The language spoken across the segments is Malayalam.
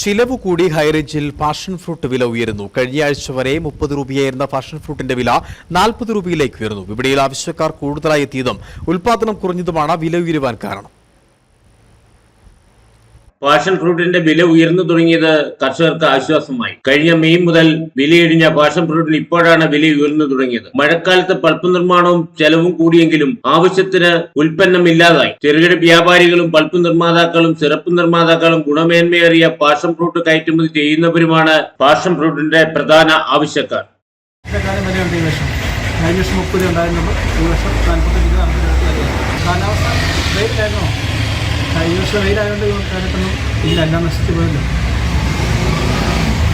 ചിലവ് കൂടി ഹൈറേഞ്ചിൽ പാഷൻ ഫ്രൂട്ട് വില ഉയരുന്നു. കഴിഞ്ഞ ആഴ്ച വരെ മുപ്പത് രൂപയായിരുന്ന പാഷൻ ഫ്രൂട്ടിന്റെ വില നാൽപ്പത് രൂപയിലേക്ക് ഉയർന്നു. വിപണിയിൽ ആവശ്യക്കാർ കൂടുതലായി എത്തിയതും ഉൽപാദനം കുറഞ്ഞതുമാണ് വില ഉയരുവാൻ കാരണം. പാഷൻ ഫ്രൂട്ടിന്റെ വില ഉയർന്നു തുടങ്ങിയത് കർഷകർക്ക് ആശ്വാസമായി. കഴിഞ്ഞ മെയ് മുതൽ വിലയിടിഞ്ഞ പാഷൻ ഫ്രൂട്ടിന് ഇപ്പോഴാണ് വില ഉയർന്നു തുടങ്ങിയത്. മഴക്കാലത്ത് പൾപ്പ് നിർമ്മാണവും ചെലവും കൂടിയെങ്കിലും ആവശ്യത്തിന് ഉൽപ്പന്നം ഇല്ലാതായി. ചെറുകിട വ്യാപാരികളും പൾപ്പ് നിർമ്മാതാക്കളും സിറപ്പ് നിർമ്മാതാക്കളും ഗുണമേന്മയേറിയ പാഷൻ ഫ്രൂട്ട് കയറ്റുമതി ചെയ്യുന്നവരുമാണ് പാഷൻ ഫ്രൂട്ടിന്റെ പ്രധാന ആവശ്യക്കാർ. കഴിഞ്ഞ മുപ്പത് നാൽപ്പത്തഞ്ച് വർഷം വെയിലായതുകൊണ്ട് കാലത്തൊന്നും ഇല്ല എല്ലാം നശിച്ചു പോയല്ലോ.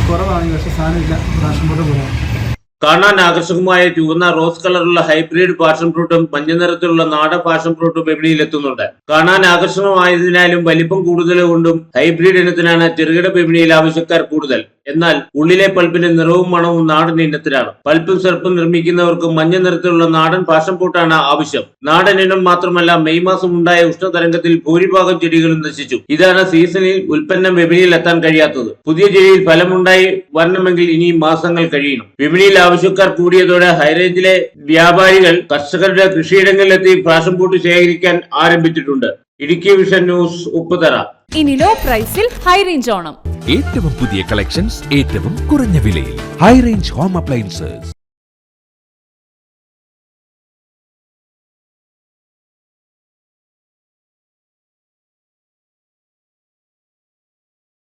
കുറവാണ് ഈ വർഷം. സാധനമില്ല പ്രാവശ്യം ബോർഡ് കുറവാണ് കാണാൻ ആകർഷകമായ ചുവന്ന റോസ് കളറുള്ള ഹൈബ്രിഡ് പാഷൻ ഫ്രൂട്ടും മഞ്ഞ നിറത്തിലുള്ള നാടൻ പാഷൻ ഫ്രൂട്ടും വിപണിയിൽ എത്തുന്നുണ്ട് കാണാൻ ആകർഷകമായതിനാലും വലിപ്പം കൂടുതൽ കൊണ്ടും ഹൈബ്രിഡ് ഇനത്തിനാണ് ചെറുകിട വിപണിയിൽ ആവശ്യക്കാർ കൂടുതൽ. എന്നാൽ ഉള്ളിലെ പൾപ്പിന്റെ നിറവും മണവും നാടൻ ഇനത്തിലാണ്. പൾപ്പും സെർപ്പും നിർമ്മിക്കുന്നവർക്ക് മഞ്ഞ നിറത്തിലുള്ള നാടൻ പാഷൻ ഫ്രൂട്ടാണ് ആവശ്യം. നാടൻ ഇനം മാത്രമല്ല മെയ് മാസം ഉണ്ടായ ഉഷ്ണതരംഗത്തിൽ ഭൂരിഭാഗം ചെടികളും നശിച്ചു. ഇതാണ് സീസണിൽ ഉൽപ്പന്നം വിപണിയിൽ എത്താൻ കഴിയാത്തത്. പുതിയ ചെടിയിൽ ഫലമുണ്ടായി വരണമെങ്കിൽ ഇനിയും മാസങ്ങൾ കഴിയണം. വിപണിയിൽ ആവശ്യക്കാർ കൂടിയതോടെ ഹൈറേഞ്ചിലെ വ്യാപാരികൾ കർഷകരുടെ കൃഷിയിടങ്ങളിലെത്തി പ്രാശം പൂട്ട് ശേഖരിക്കാൻ ആരംഭിച്ചിട്ടുണ്ട്. Idukki vision news Upputhara. ഇനി ലോ പ്രൈസിൽ ഹൈ റേഞ്ച് ഓണം. ഏറ്റവും പുതിയ കളക്ഷൻസ് ഏറ്റവും കുറഞ്ഞ വിലയിൽ. High range home appliances